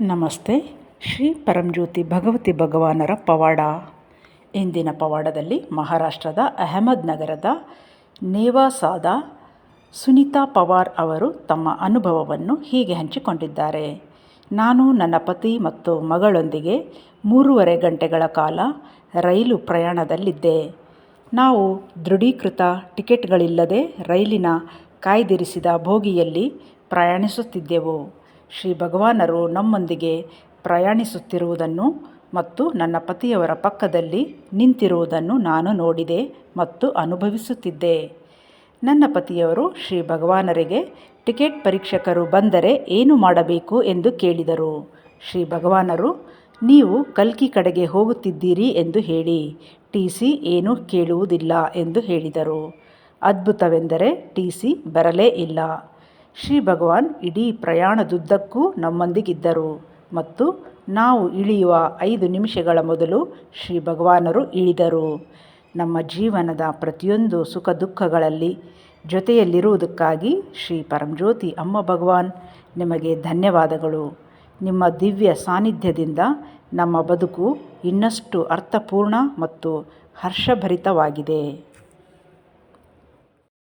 ನಮಸ್ತೆ. ಶ್ರೀ ಪರಂಜ್ಯೋತಿ ಭಗವತಿ ಭಗವಾನರ ಪವಾಡ. ಇಂದಿನ ಪವಾಡದಲ್ಲಿ ಮಹಾರಾಷ್ಟ್ರದ ಅಹಮದ್ ನಗರದ ನೇವಾಸಾದ ಸುನೀತಾ ಪವಾರ್ ಅವರು ತಮ್ಮ ಅನುಭವವನ್ನು ಹೀಗೆ ಹಂಚಿಕೊಂಡಿದ್ದಾರೆ. ನಾನು ನನ್ನ ಪತಿ ಮತ್ತು ಮಗಳೊಂದಿಗೆ ಮೂರುವರೆ ಗಂಟೆಗಳ ಕಾಲ ರೈಲು ಪ್ರಯಾಣದಲ್ಲಿದ್ದೆ. ನಾವು ದೃಢೀಕೃತ ಟಿಕೆಟ್ಗಳಿಲ್ಲದೆ ರೈಲಿನ ಕಾಯ್ದಿರಿಸಿದ ಭೋಗಿಯಲ್ಲಿ ಪ್ರಯಾಣಿಸುತ್ತಿದ್ದೆವು. ಶ್ರೀ ಭಗವಾನರು ನಮ್ಮೊಂದಿಗೆ ಪ್ರಯಾಣಿಸುತ್ತಿರುವುದನ್ನು ಮತ್ತು ನನ್ನ ಪತಿಯವರ ಪಕ್ಕದಲ್ಲಿ ನಿಂತಿರುವುದನ್ನು ನಾನು ನೋಡಿದೆ ಮತ್ತು ಅನುಭವಿಸುತ್ತಿದ್ದೆ. ನನ್ನ ಪತಿಯವರು ಶ್ರೀ ಭಗವಾನರಿಗೆ ಟಿಕೆಟ್ ಪರೀಕ್ಷಕರು ಬಂದರೆ ಏನು ಮಾಡಬೇಕು ಎಂದು ಕೇಳಿದರು. ಶ್ರೀ ಭಗವಾನರು, ನೀವು ಕಲ್ಕಿ ಕಡೆಗೆ ಹೋಗುತ್ತಿದ್ದೀರಿ ಎಂದು ಹೇಳಿ, ಟಿ ಸಿ ಏನೂ ಕೇಳುವುದಿಲ್ಲ ಎಂದು ಹೇಳಿದರು. ಅದ್ಭುತವೆಂದರೆ ಟಿ ಸಿ ಬರಲೇ ಇಲ್ಲ. ಶ್ರೀ ಭಗವಾನ್ ಇಡೀ ಪ್ರಯಾಣದುದ್ದಕ್ಕೂ ನಮ್ಮೊಂದಿಗಿದ್ದರು ಮತ್ತು ನಾವು ಇಳಿಯುವ ಐದು ನಿಮಿಷಗಳ ಮೊದಲು ಶ್ರೀ ಭಗವಾನರು ಇಳಿದರು. ನಮ್ಮ ಜೀವನದ ಪ್ರತಿಯೊಂದು ಸುಖ ದುಃಖಗಳಲ್ಲಿ ಜೊತೆಯಲ್ಲಿರುವುದಕ್ಕಾಗಿ ಶ್ರೀ ಪರಂಜ್ಯೋತಿ ಅಮ್ಮ ಭಗವಾನ್ ನಿಮಗೆ ಧನ್ಯವಾದಗಳು. ನಿಮ್ಮ ದಿವ್ಯ ಸಾನ್ನಿಧ್ಯದಿಂದ ನಮ್ಮ ಬದುಕು ಇನ್ನಷ್ಟು ಅರ್ಥಪೂರ್ಣ ಮತ್ತು ಹರ್ಷಭರಿತವಾಗಿದೆ.